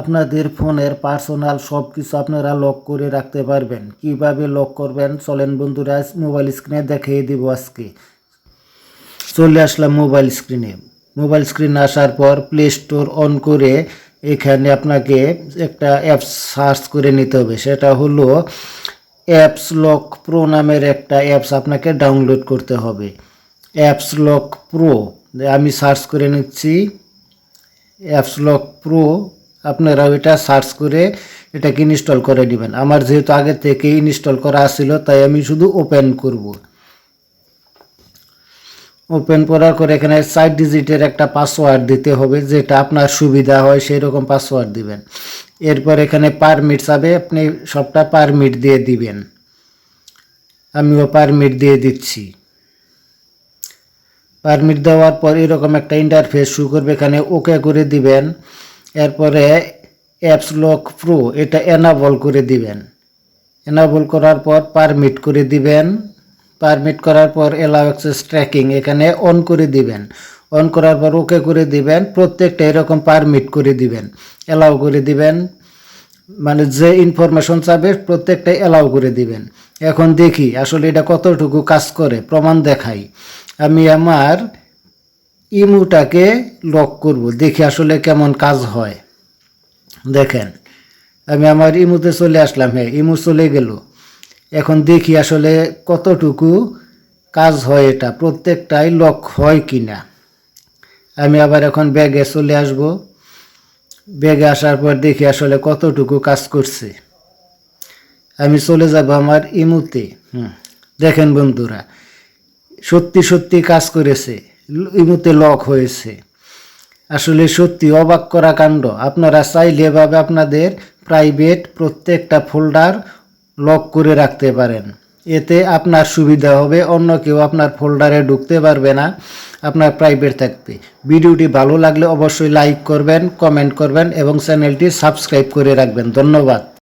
আপনাদের ফোনের পার্সোনাল সব কিছু আপনারা লক করে রাখতে পারবেন। কীভাবে লক করবেন? চলেন বন্ধুরা মোবাইল স্ক্রিনে দেখিয়ে দিব আজকে। চলে আসলাম মোবাইল স্ক্রিনে। মোবাইল স্ক্রিনে আসার পর প্লে স্টোর অন করে এখানে আপনাকে একটা অ্যাপস সার্চ করে নিতে হবে। সেটা হলো অ্যাপস লক প্রো নামের একটা অ্যাপস আপনাকে ডাউনলোড করতে হবে। অ্যাপস লক প্রো আমি সার্চ করে নিচ্ছি। অ্যাপস লক প্রো আপনারা এটা সার্চ করে এটাকে ইনস্টল করে নেবেন। আমার যেহেতু আগে থেকে ইনস্টল করা ছিল, তাই আমি শুধু ওপেন করব। ওপেন করার পর এখানে চার ডিজিটের একটা পাসওয়ার্ড দিতে হবে, যেটা আপনার সুবিধা হয় সেই রকম পাসওয়ার্ড দিবেন। এরপর এখানে পারমিট চাবে আপনি সবটা পারমিট দিয়ে দিবেন। আমিও পারমিট দিয়ে দিচ্ছি। পারমিট দেওয়ার পর এরকম একটা ইন্টারফেস শুরু করবে, এখানে ওকে করে দিবেন। এরপরে অ্যাপস লক প্রো এটা এনাবল করে দিবেন। এনাবল করার পর পারমিট করে দিবেন। পারমিট করার পর এলাও অ্যাক্সেস ট্র্যাকিং এখানে অন করে দিবেন। অন করার পর ওকে করে দিবেন। প্রত্যেকটা এরকম পারমিট করে দিবেন। এলাও করে দিবেন। মানে যে ইনফরমেশন চাবে প্রত্যেকটা এলাও করে দিবেন। এখন দেখি আসলে এটা কতটুকু কাজ করে। প্রমাণ দেখাই। আমি আমার ইমুটাকে লক করব। দেখি আসলে কেমন কাজ হয়। দেখেন, আমি আমার ইমুতে চলে আসলাম। হ্যাঁ ইমু চলে গেল। এখন দেখি আসলে কতটুকু কাজ হয় এটা, প্রত্যেকটাই লক হয় কি না আমি আবার এখন ব্যাগে চলে আসব। ব্যাগে আসার পর দেখি আসলে কতটুকু কাজ করছে। আমি চলে যাব আমার ইমুতে। হুম, দেখেন বন্ধুরা, সত্যি সত্যি কাজ করেছে। ইমুতে লক হয়েছে। আসলে সত্যি অবাক করা কাণ্ড। আপনারা চাইলে এভাবে আপনাদের প্রাইভেট প্রত্যেকটা ফোল্ডার লক করে রাখতে পারেন। এতে আপনার সুবিধা হবে, অন্য কেউ আপনার ফোল্ডারে ঢুকতে পারবে না। আপনার প্রাইভেট থাকবে। ভিডিওটি ভালো লাগলে অবশ্যই লাইক করবেন কমেন্ট করবেন এবং চ্যানেলটি সাবস্ক্রাইব করে রাখবেন। ধন্যবাদ।